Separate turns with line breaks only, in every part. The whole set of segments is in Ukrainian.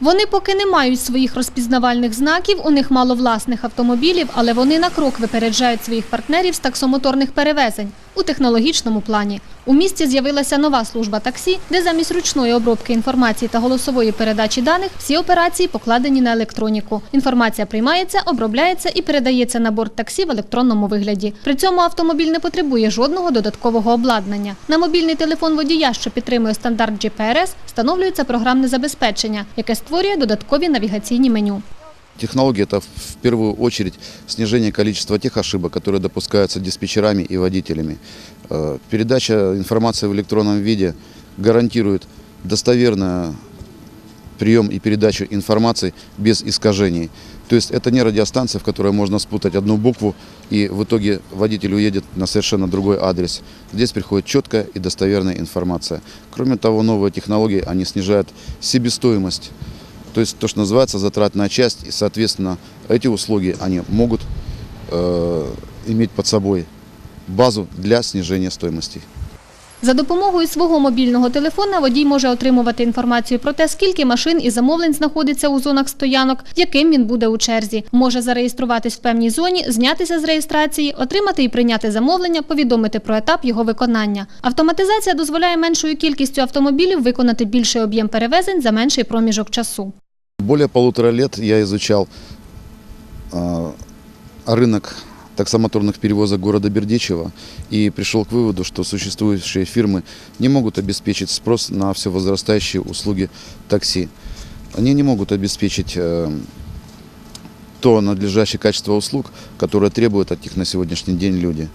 Вони поки не мають своїх розпізнавальних знаків, у них мало власних автомобілів, але вони на крок випереджають своїх партнерів з таксомоторних перевезень у технологічному плані. У місті з'явилася нова служба таксі, де замість ручної обробки інформації та голосової передачі даних всі операції покладені на електроніку. Інформація приймається, обробляється і передається на борт таксі в електронному вигляді. При цьому автомобіль не потребує жодного додаткового обладнання. На мобільний телефон водія, що підтримує стандарт GPRS, встановлюється програмне забезпечення, яке створює додаткові навігаційні меню.
Технология – это в первую очередь снижение количества тех ошибок, которые допускаются диспетчерами и водителями. Э, Передача информации в электронном виде гарантирует достоверный прием и передачу информации без искажений. То есть это не радиостанция, в которой можно спутать одну букву, и в итоге водитель уедет на совершенно другой адрес. Здесь приходит четкая и достоверная информация. Кроме того, новые технологии, они снижают себестоимость то есть то, что называется затратная часть, и, соответственно, эти услуги, они могут э, иметь под собой базу для снижения стоимости.
За допомогою свого мобільного телефона водій може отримувати інформацію про те, скільки машин і замовлень знаходиться у зонах стоянок, яким він буде у черзі. Може зареєструватись в певній зоні, знятися з реєстрації, отримати і прийняти замовлення, повідомити про етап його виконання. Автоматизація дозволяє меншою кількістю автомобілів виконати більший об'єм перевезень за менший проміжок часу.
Более полутора лет я изучал э, рынок таксомоторных перевозок города Бердичева и пришел к выводу, что существующие фирмы не могут обеспечить спрос на все возрастающие услуги такси. Они не могут обеспечить э, то надлежащее качество услуг, которое требуют от них на сегодняшний день люди.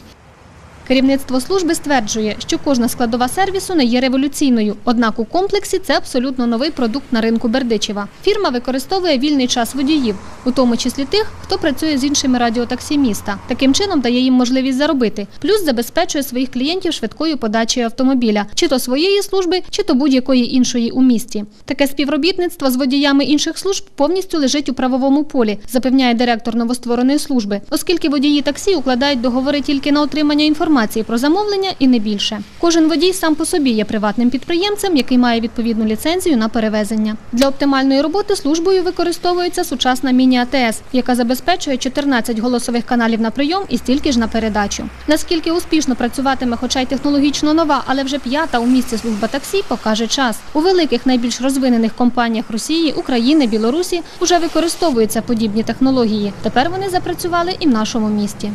Керівництво служби стверджує, що кожна складова сервісу не є революційною, однак у комплексі це абсолютно новий продукт на ринку Бердичева. Фірма використовує вільний час водіїв, у тому числі тих, хто працює з іншими радіотаксі міста. Таким чином дає їм можливість заробити, плюс забезпечує своїх клієнтів швидкою подачею автомобіля, чи то своєї служби, чи то будь-якої іншої у місті. Таке співробітництво з водіями інших служб повністю лежить у правовому полі, запевняє директор новоствореної служби, оскільки водії таксі укладають договори тільки на отримання інформації про замовлення і не більше. Кожен водій сам по собі є приватним підприємцем, який має відповідну ліцензію на перевезення. Для оптимальної роботи службою використовується сучасна міні-АТС, яка забезпечує 14 голосових каналів на прийом і стільки ж на передачу. Наскільки успішно працюватиме, хоча й технологічно нова, але вже п'ята у місті служба таксі, покаже час. У великих найбільш розвинених компаніях Росії, України, Білорусі вже використовуються подібні технології. Тепер вони запрацювали і в нашому місті.